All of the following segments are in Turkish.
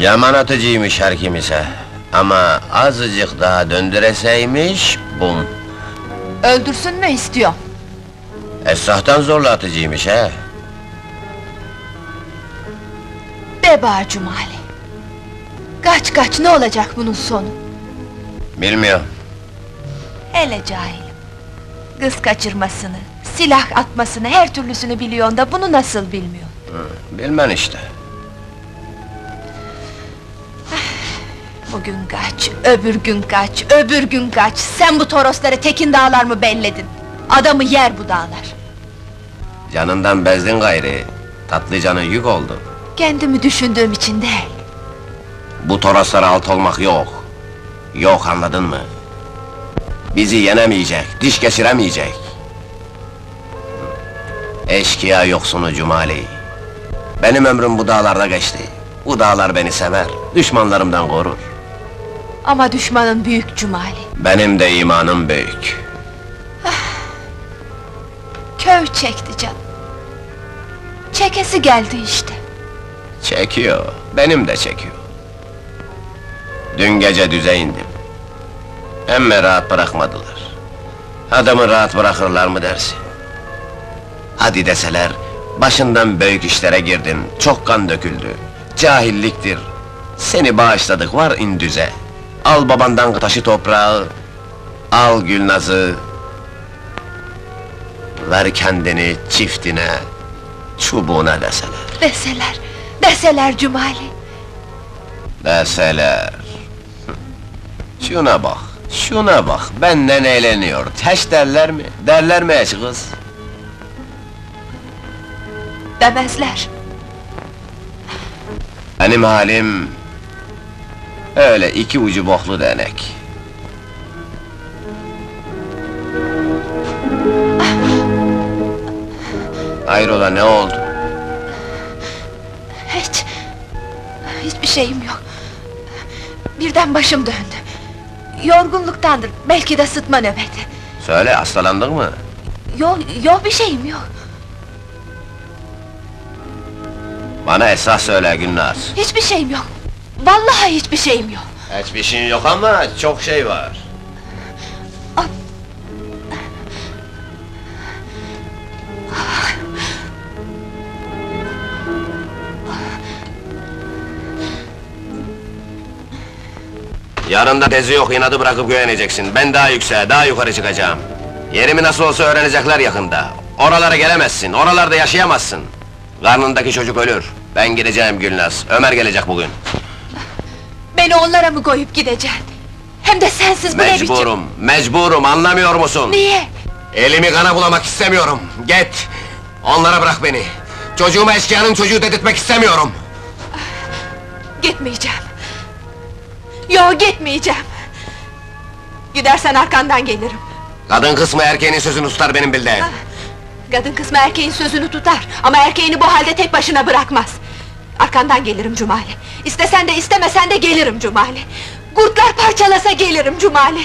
Yaman atıcıymış her kimise. Ama azıcık daha döndüreseymiş, bum. Öldürsün mü istiyor? Esrahtan zorla atıcıymış he. Bağır Cumali. Kaç kaç ne olacak bunun sonu? Bilmiyorum. Hele cahilim. Kız kaçırmasını, silah atmasını, her türlüsünü biliyorsun da bunu nasıl bilmiyor? Bilmen işte. Bugün kaç, öbür gün kaç, öbür gün kaç. Sen bu torosları tekin dağlar mı belledin? Adamı yer bu dağlar. Canından bezdin gayri. Tatlı canın yük oldu. Kendimi düşündüğüm için değil. Bu toroslara alt olmak yok. Yok anladın mı? Bizi yenemeyecek, diş geçiremeyecek. Eşkıya yoksunu Cumali. Benim ömrüm bu dağlarda geçti. Bu dağlar beni sever, düşmanlarımdan korur. Ama düşmanın büyük Cumali. Benim de imanım büyük. Köy çekti canım. Çekesi geldi işte. Çekiyor, benim de çekiyor. Dün gece düze indim. Emme rahat bırakmadılar. Adamı rahat bırakırlar mı dersin? Hadi deseler, başından büyük işlere girdin, çok kan döküldü. Cahilliktir. Seni bağışladık, var indüze. Al babandan taşı toprağı, al Gülnaz'ı. Ver kendini çiftine, çubuğuna deseler. Deseler, deseler Cumali. Deseler. Şuna bak, şuna bak, benden eğleniyor. Teş derler mi? Derler mi eş kız? Demezler. Benim halim... Öyle iki ucu boklu denek. Hayrola ne oldu? Hiç, hiçbir şeyim yok. Birden başım döndü. Yorgunluktandır, belki de sıtma nöbeti. Söyle, hastalandın mı? Yok, yok bir şeyim yok. Bana esas söyle Gülnaz. Hiçbir şeyim yok. Vallahi hiçbir şeyim yok. Hiçbir şeyin yok ama çok şey var. Yarın da tezi yok, inadı bırakıp güveneceksin. Ben daha yükseğe, daha yukarı çıkacağım. Yerimi nasıl olsa öğrenecekler yakında. Oralara gelemezsin, oralarda yaşayamazsın. Karnındaki çocuk ölür. Ben gideceğim Gülnaz, Ömer gelecek bugün. Beni onlara mı koyup gideceksin? Hem de sensiz bu ne biçim? Mecburum, mecburum, anlamıyor musun? Niye? Elimi kana bulamak istemiyorum. Git! Onlara bırak beni. Çocuğuma eşkıyanın çocuğu dedirtmek istemiyorum. Gitmeyeceğim. Yok gitmeyeceğim. Gidersen arkandan gelirim. Kadın kısmı erkeğinin sözünü tutar benim bildiğim. Kadın kısmı erkeğin sözünü tutar ama erkeğini bu halde tek başına bırakmaz. Arkandan gelirim Cumali. İstesen de istemesen de gelirim Cumali. Kurtlar parçalasa gelirim Cumali.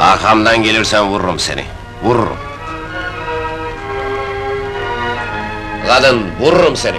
Arkamdan gelirsen vururum seni. Vururum. Kadın, vururum seni.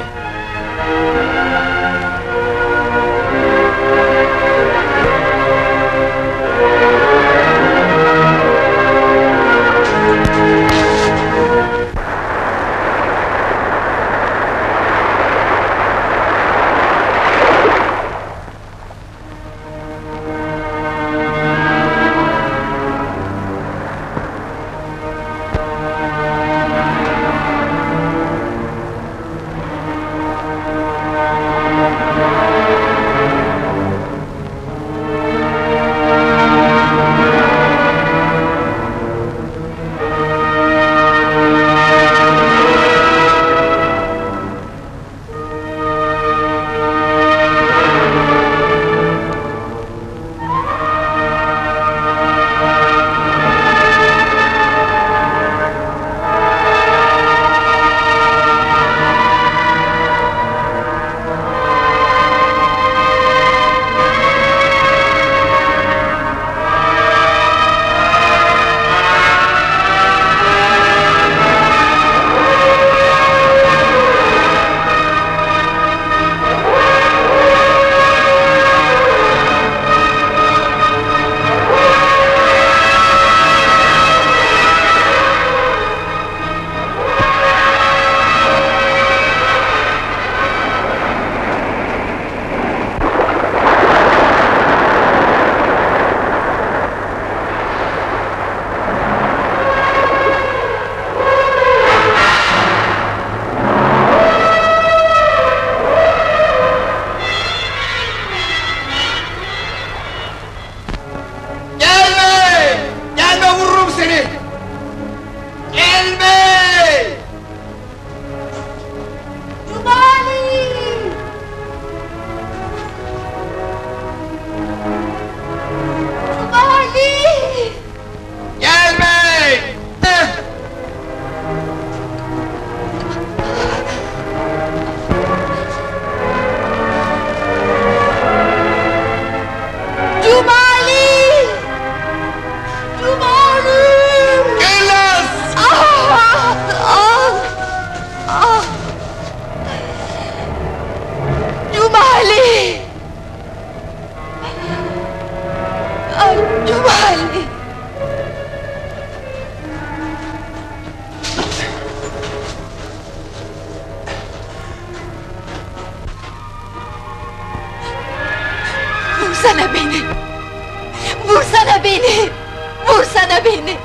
Vursana beni!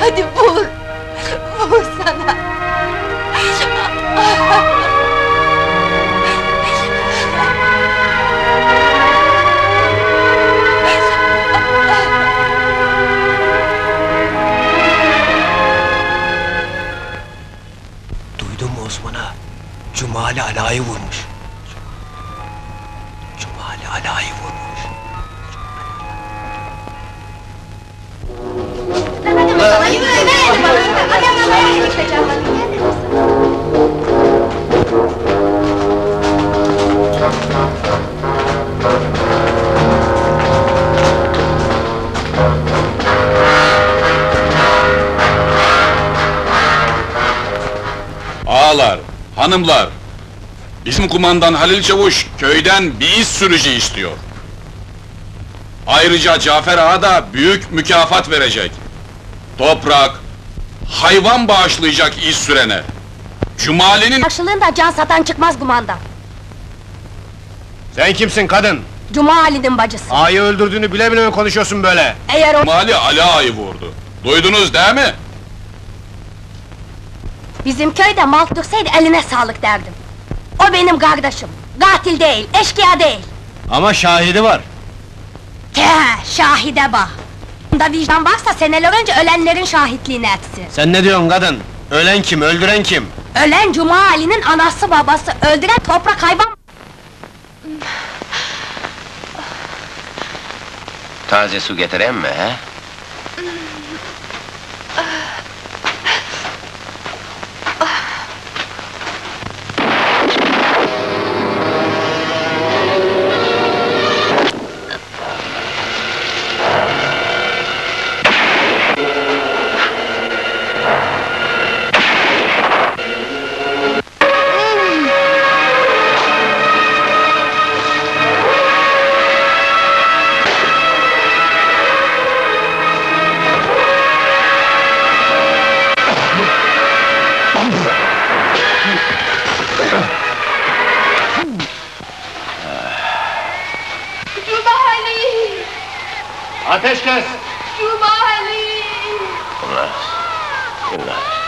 Hadi vur! Vursana! Duydun mu Osman'a? Cumali Ala'yı vurmuş. Cumali Ala'yı vurmuş. Ağalar, hanımlar, bizim kumandan Halil Çavuş köyden bir iz sürücü istiyor. Ayrıca Cafer Ağa da büyük mükafat verecek. Toprak, hayvan bağışlayacak iz sürene. Cumali'nin Karşılığında can satan çıkmaz kumandan. Sen kimsin kadın? Cuma Ali'nin bacısı. Ağayı öldürdüğünü bile bile mi konuşuyorsun böyle? Eğer o Cumali Ali Ağa'yı vurdu. Duydunuz değil mi? bizim köyde mal tutsaydı eline sağlık derdim. O benim kardeşim. Katil değil, eşkıya değil. Ama şahidi var. Te, şahide bak. Da vicdan varsa seneler önce ölenlerin şahitliğini etsin. Sen ne diyorsun kadın? Ölen kim, öldüren kim? Ölen Cuma Ali'nin anası babası, öldüren toprak hayvan... Taze su getireyim mi he? Ateş kes! Cuma Bunlar, bunlar.